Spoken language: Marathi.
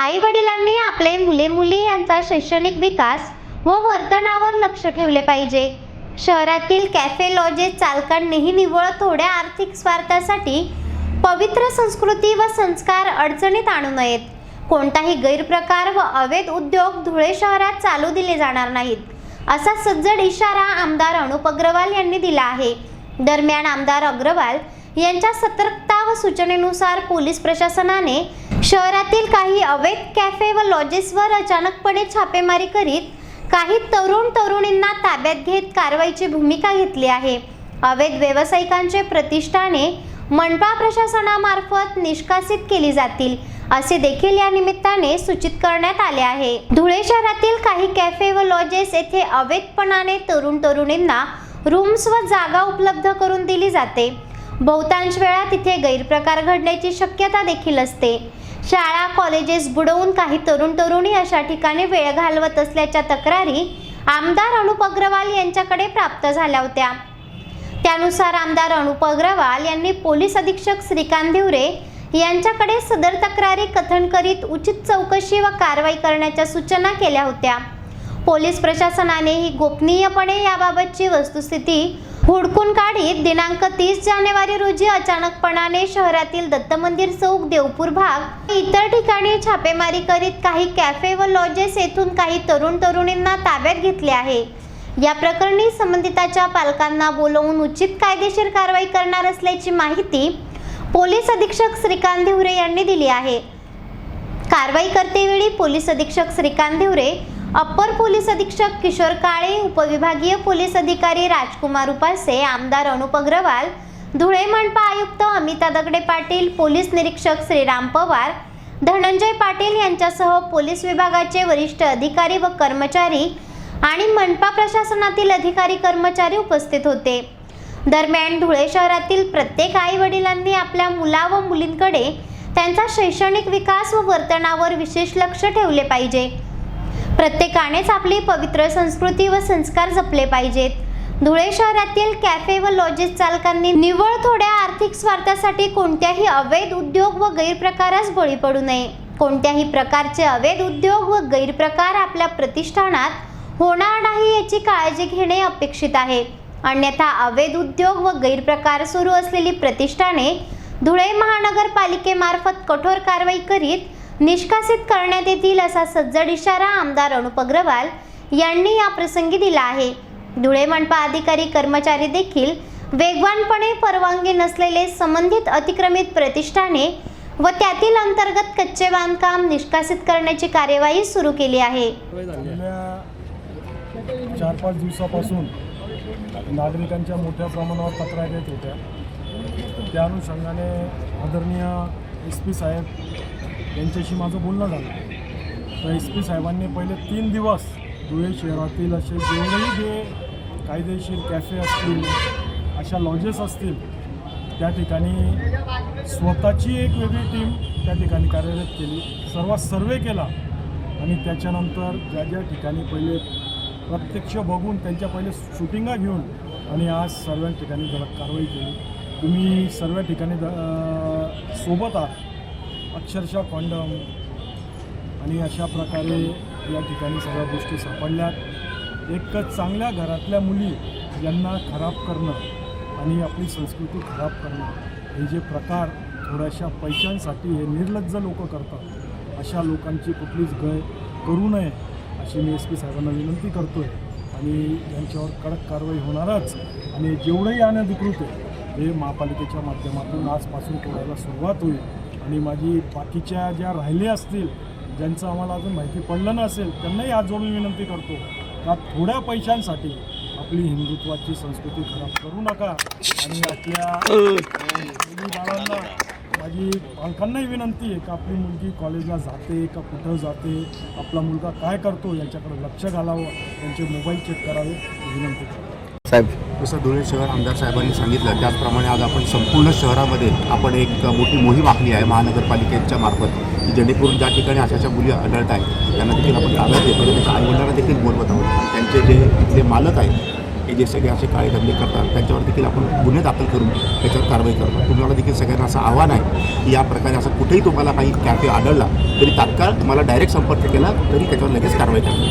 आई वडिलांनी आपले मुले मुली यांचा शैक्षणिक विकास व वर्तनावर लक्ष ठेवले पाहिजे. शहरातील कॅफे लॉजेस चालकांनीही निव्वळ थोड्या आर्थिक स्वार्थासाठी पवित्र संस्कृती व संस्कार अडचणीत आणू नयेत. कोणताही गैरप्रकार व अवैध उद्योग धुळे शहरात चालू दिले जाणार नाहीत असा सज्जड इशारा आमदार अनुप अग्रवाल यांनी दिला आहे. दरम्यान आमदार अग्रवाल यांच्या सतर्कता व सूचनेनुसार पोलीस प्रशासनाने शहरातील काही अवैध कॅफे व लॉजेसवर अचानकपणे छापेमारी करीत काही तरुण तरुणींना ताब्यात घेत कारवाईची भूमिका घेतली आहे. अवैध व्यावसायिकांचे प्रतिष्ठाने मनपा प्रशासनामार्फत निष्कासित केली जातील असे देखील या निमित्ताने सूचित करण्यात आले आहे. धुळे शहरातील काही कॅफे व लॉजेस येथे अवैधपणाने तरुण तरुणींना रूम्स व जागा उपलब्ध करून दिली जाते. बहुतांश वेळा तिथे गैरप्रकार घडण्याची शक्यता देखील असते. शाळा कॉलेजेस बुडवून काही तरुण तरुणी अशा ठिकाणी वेळ घालवत असल्याच्या तक्रारी आमदार अनुप अग्रवाल यांच्याकडे प्राप्त झाल्या होत्या. त्यानुसार आमदार अनुप अग्रवाल यांनी पोलीस अधीक्षक श्रीकांत धिवरे यांच्याकडे सदर तक्रारी कथन करीत उचित चौकशी व कारवाई करण्याच्या सूचना केल्या होत्या. पोलीस प्रशासनानेही गोपनीयपणे याबाबतची वस्तुस्थिती हुडकून काढीत दिनांक तीस जानेवारी रोजी अचानकपणाने शहरातील दत्त मंदिर चौक देवपूर भाग इतर ठिकाणी छापेमारी करीत काही कॅफे व लॉजेस येथून काही तरुण तरुणींना ताब्यात घेतले आहे. या प्रकरणी संबंधिताच्या पालकांना बोलवून उचित कायदेशीर कारवाई करणार असल्याची माहिती पोलीस अधीक्षक श्रीकांत धिवरे यांनी दिली आहे. कारवाई करतेवेळी पोलीस अधीक्षक श्रीकांत धिवरे अप्पर पोलीस अधीक्षक किशोर काळे उपविभागीय पोलीस अधिकारी राजकुमार उपासे आमदार अनुप अग्रवाल धुळे मनपा आयुक्त अमिता दगडे पाटील पोलीस निरीक्षक श्रीराम पवार धनंजय पाटील यांच्यासह पोलीस विभागाचे वरिष्ठ अधिकारी व कर्मचारी आणि मनपा प्रशासनातील अधिकारी कर्मचारी उपस्थित होते. दरम्यान धुळे शहरातील प्रत्येक आई वडिलांनी आपल्या मुला व मुलींकडे त्यांचा शैक्षणिक विकास व वर्तनावर विशेष लक्ष ठेवले पाहिजे. प्रत्येकानेच आपली पवित्र संस्कृती व संस्कार जपले पाहिजेत. धुळे शहरातील कॅफे व लॉजेस चालकांनी निव्वळ थोड्या आर्थिक स्वार्थासाठी कोणत्याही अवैध उद्योग व गैरप्रकारास बळी पडू नये. कोणत्याही प्रकारचे अवैध उद्योग व गैरप्रकार आपल्या प्रतिष्ठानात होणार नाही याची काळजी घेणे अपेक्षित आहे. अन्यथा अवैध उद्योग व गैरप्रकार सुरू असलेली प्रतिष्ठाने धुळे महानगरपालिकेमार्फत कठोर कारवाई करीत निष्कासित करण्यात येतील असा सज्जड इशारा आमदार अनुप अग्रवाल यांनी या प्रसंगी दिला आहे. धुळे मनपा अधिकारी कर्मचारी देखील वेगवानपणे परवानगी नसलेले संबंधित अतिक्रमित प्रतिष्ठाने व त्यातील अंतर्गत कच्चे बांधकाम निष्कासित करण्याची कार्यवाही सुरू केली आहे. चार पाच दिवसापासून नागरिकांच्या मोठ्या प्रमाणावर तक्रारी येत होत्या. त्या अनुषंगाने आदरणीय एस पी साहेब यांच्याशी माझं बोलणं झालं. तर एस पी साहेबांनी पहिले तीन दिवस धुळे शहरातील असे जेवढेही जे कायदेशीर कॅफे असतील अशा लॉजेस असतील त्या ठिकाणी स्वतःची एक वेगळी टीम त्या ठिकाणी कार्यरत केली. सर्वात सर्वे केला आणि त्याच्यानंतर ज्या ज्या ठिकाणी पहिले प्रत्यक्ष बघून त्यांच्या पहिले शूटिंगा घेऊन आणि आज सर्व ठिकाणी कारवाई केली. तुम्ही सर्व ठिकाणी सोबत आहात. अक्षरशः कॉन्डम आणि अशा प्रकारे या ठिकाणी सगळ्या गोष्टी सापडल्यात. एक चांगल्या घरातल्या मुली यांना खराब करणं आणि आपली संस्कृती खराब करणं हे जे प्रकार थोड्याशा पैशांसाठी हे निर्लज्ज लोक करतात अशा लोकांची कुठलीच गय करू नये अशी मी एस पी साहेबांना विनंती करतो आहे आणि यांच्यावर कडक कारवाई होणारच आणि जेवढंही अनधिकृत आहे हे महापालिकेच्या माध्यमातून आजपासून करायला सुरुवात होईल. आणि माझी बाकीच्या ज्या राहिल्या असतील ज्यांचं आम्हाला अजून माहिती पडलं नसेल त्यांनाही आज जोडून विनंती करतो का थोड्या पैशांसाठी आपली हिंदुत्वाची संस्कृती खराब करू नका. आणि आपल्या माझी पालकांनाही विनंती आहे का आपली मुलगी कॉलेजला जाते का कुठं जाते आपला मुलगा काय करतो याच्याकडे लक्ष घालावं त्यांचे मोबाईल चेक करावे विनंती करतो. साहेब. जसं धुळे शहर आमदार साहेबांनी सांगितलं त्याचप्रमाणे आज आपण संपूर्ण शहरामध्ये आपण एक मोठी मोहीम आखली आहे महानगरपालिकेच्या मार्फत की जेणेकरून ज्या ठिकाणी अशा अशा मुली आढळत आहेत त्यांना देखील आपण ताब्यात देतो त्यांच्या आईवडिलांना देखील बोलवत आहोत. त्यांचे जे इथले मालक आहेत हे जे सगळे असे काळे धंदे करतात त्यांच्यावर देखील आपण गुन्हे दाखल करून त्याच्यावर कारवाई करतो. तुम्हाला देखील सगळ्यांना असं आव्हान आहे की या प्रकारे असं कुठेही तुम्हाला काही कॅफे आढळला तरी तात्काळ तुम्हाला डायरेक्ट संपर्क केला तरी त्याच्यावर लगेच कारवाई करतो